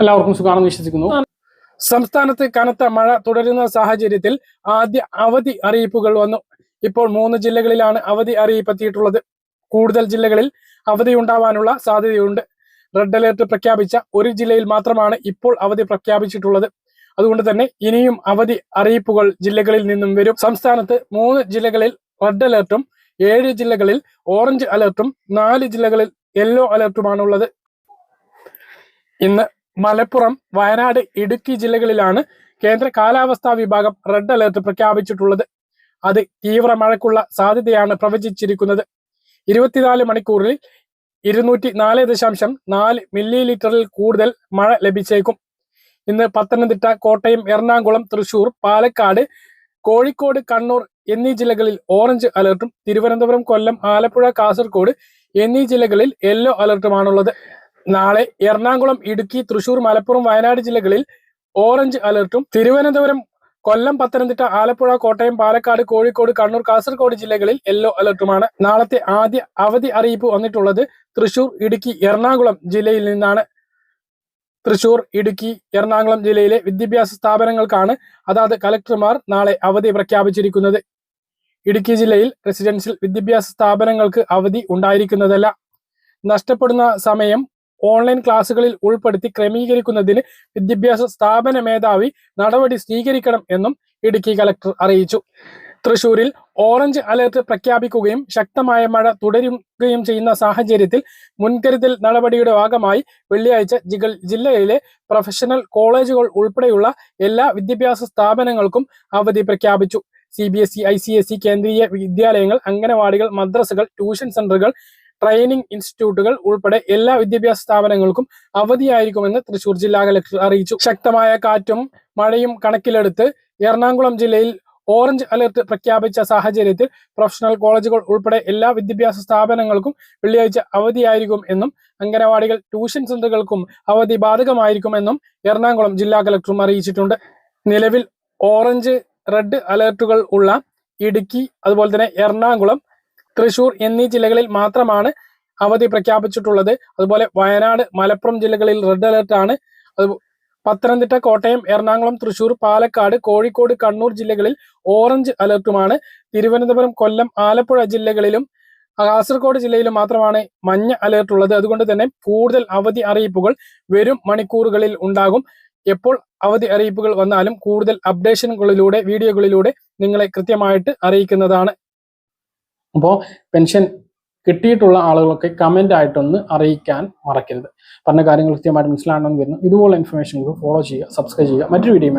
എല്ലാവർക്കും സുഖമാണെന്ന് വിശ്വസിക്കുന്നു. സംസ്ഥാനത്ത് കനത്ത മഴ തുടരുന്ന സാഹചര്യത്തിൽ ആദ്യ അവധി അറിയിപ്പുകൾ വന്നു. ഇപ്പോൾ മൂന്ന് ജില്ലകളിലാണ് അവധി അറിയിപ്പ് എത്തിയിട്ടുള്ളത് കൂടുതൽ ജില്ലകളിൽ അവധി ഉണ്ടാവാനുള്ള സാധ്യതയുണ്ട്. റെഡ് അലേർട്ട് പ്രഖ്യാപിച്ച ഒരു ജില്ലയിൽ മാത്രമാണ് ഇപ്പോൾ അവധി പ്രഖ്യാപിച്ചിട്ടുള്ളത്. അതുകൊണ്ട് തന്നെ ഇനിയും അവധി അറിയിപ്പുകൾ ജില്ലകളിൽ നിന്നും വരും. സംസ്ഥാനത്ത് മൂന്ന് ജില്ലകളിൽ റെഡ് അലേർട്ടും ഏഴ് ജില്ലകളിൽ ഓറഞ്ച് അലേർട്ടും നാല് ജില്ലകളിൽ യെല്ലോ അലേർട്ടുമാണുള്ളത്. ഇന്ന് മലപ്പുറം വയനാട് ഇടുക്കി ജില്ലകളിലാണ് കേന്ദ്ര കാലാവസ്ഥാ വിഭാഗം റെഡ് അലർട്ട് പ്രഖ്യാപിച്ചിട്ടുള്ളത്. അത് തീവ്ര മഴയ്ക്കുള്ള സാധ്യതയാണ് പ്രവചിച്ചിരിക്കുന്നത്. ഇരുപത്തിനാല് മണിക്കൂറിൽ ഇരുന്നൂറ്റി നാല് ദശാംശം നാല് മില്ലി ലിറ്ററിൽ കൂടുതൽ മഴ ലഭിച്ചേക്കും. ഇന്ന് പത്തനംതിട്ട കോട്ടയം എറണാകുളം തൃശൂർ പാലക്കാട് കോഴിക്കോട് കണ്ണൂർ എന്നീ ജില്ലകളിൽ ഓറഞ്ച് അലർട്ടും തിരുവനന്തപുരം കൊല്ലം ആലപ്പുഴ കാസർഗോഡ് എന്നീ ജില്ലകളിൽ യെല്ലോ അലർട്ടുമാണുള്ളത്. നാളെ എറണാകുളം ഇടുക്കി തൃശൂർ മലപ്പുറം വയനാട് ജില്ലകളിൽ ഓറഞ്ച് അലർട്ടും. തിരുവനന്തപുരം കൊല്ലം പത്തനംതിട്ട ആലപ്പുഴ കോട്ടയം പാലക്കാട് കോഴിക്കോട് കണ്ണൂർ കാസർഗോഡ് ജില്ലകളിൽ യെല്ലോ അലർട്ടുമാണ് നാളത്തെ ആദ്യ അവധി അറിയിപ്പ് വന്നിട്ടുള്ളത് തൃശൂർ ഇടുക്കി എറണാകുളം ജില്ലയിൽ നിന്നാണ്. തൃശൂർ ഇടുക്കി എറണാകുളം ജില്ലയിലെ വിദ്യാഭ്യാസ സ്ഥാപനങ്ങൾക്കാണ് അതാത് കലക്ടർമാർ നാളെ അവധി പ്രഖ്യാപിച്ചിരിക്കുന്നത്. ഇടുക്കി ജില്ലയിൽ റെസിഡൻഷ്യൽ വിദ്യാഭ്യാസ സ്ഥാപനങ്ങൾക്ക് അവധി ഉണ്ടായിരിക്കുന്നതല്ല. നഷ്ടപ്പെടുന്ന സമയം ഓൺലൈൻ ക്ലാസുകളിൽ ഉൾപ്പെടുത്തി ക്രമീകരിക്കുന്നതിന് വിദ്യാഭ്യാസ സ്ഥാപന മേധാവി നടപടി സ്വീകരിക്കണം എന്നും ഇടുക്കി കലക്ടർ അറിയിച്ചു. തൃശൂരിൽ ഓറഞ്ച് അലർട്ട് പ്രഖ്യാപിക്കുകയും ശക്തമായ മഴ തുടരുകയും ചെയ്യുന്ന സാഹചര്യത്തിൽ മുൻകരുതൽ നടപടിയുടെ ഭാഗമായി വെള്ളിയാഴ്ച ജിഗൾ ജില്ലയിലെ പ്രൊഫഷണൽ കോളേജുകൾ ഉൾപ്പെടെയുള്ള എല്ലാ വിദ്യാഭ്യാസ സ്ഥാപനങ്ങൾക്കും അവധി പ്രഖ്യാപിച്ചു. C B S E I C S E കേന്ദ്രീയ വിദ്യാലയങ്ങൾ അംഗനവാടികൾ മദ്രസകൾ ട്യൂഷൻ സെന്ററുകൾ ട്രെയിനിംഗ് ഇൻസ്റ്റിറ്റ്യൂട്ടുകൾ ഉൾപ്പെടെ എല്ലാ വിദ്യാഭ്യാസ സ്ഥാപനങ്ങൾക്കും അവധിയായിരിക്കുമെന്ന് തൃശൂർ ജില്ലാ കലക്ടർ അറിയിച്ചു. ശക്തമായ കാറ്റും മഴയും കണക്കിലെടുത്ത് എറണാകുളം ജില്ലയിൽ ഓറഞ്ച് അലർട്ട് പ്രഖ്യാപിച്ച സാഹചര്യത്തിൽ പ്രൊഫഷണൽ കോളേജുകൾ ഉൾപ്പെടെ എല്ലാ വിദ്യാഭ്യാസ സ്ഥാപനങ്ങൾക്കും വെള്ളിയാഴ്ച അവധിയായിരിക്കും എന്നും അംഗനവാടികൾ ട്യൂഷൻ സെന്ററുകൾക്കും അവധി ബാധകമായിരിക്കുമെന്നും എറണാകുളം ജില്ലാ കലക്ടറും അറിയിച്ചിട്ടുണ്ട്. നിലവിൽ ഓറഞ്ച് റെഡ് അലർട്ടുകൾ ഉള്ള ഇടുക്കി അതുപോലെ തന്നെ എറണാകുളം തൃശൂർ എന്നീ ജില്ലകളിൽ മാത്രമാണ് അവധി പ്രഖ്യാപിച്ചിട്ടുള്ളത്. അതുപോലെ വയനാട് മലപ്പുറം ജില്ലകളിൽ റെഡ് അലർട്ട് ആണ്. പത്തനംതിട്ട കോട്ടയം എറണാകുളം തൃശൂർ പാലക്കാട് കോഴിക്കോട് കണ്ണൂർ ജില്ലകളിൽ ഓറഞ്ച് അലർട്ടുമാണ് തിരുവനന്തപുരം കൊല്ലം ആലപ്പുഴ ജില്ലകളിലും കാസർഗോഡ് ജില്ലയിലും മാത്രമാണ് മഞ്ഞ അലേർട്ട് ഉള്ളത്. അതുകൊണ്ട് തന്നെ കൂടുതൽ അവധി അറിയിപ്പുകൾ വരും മണിക്കൂറുകളിൽ ഉണ്ടാകും. എപ്പോൾ അവധി അറിയിപ്പുകൾ വന്നാലും കൂടുതൽ അപ്ഡേഷനുകളിലൂടെ വീഡിയോകളിലൂടെ നിങ്ങളെ കൃത്യമായിട്ട് അറിയിക്കുന്നതാണ്. അപ്പോൾ പെൻഷൻ കിട്ടിയിട്ടുള്ള ആളുകളൊക്കെ കമന്റ് ആയിട്ടൊന്ന് അറിയിക്കാൻ മറക്കരുത്. പറഞ്ഞ കാര്യങ്ങൾ കൃത്യമായിട്ട് മനസ്സിലാണെന്ന് വരുന്നു ഇതുപോലുള്ള ഇൻഫർമേഷനുകൾ ഫോളോ ചെയ്യുക സബ്സ്ക്രൈബ് ചെയ്യുക. മറ്റൊരു വീഡിയോ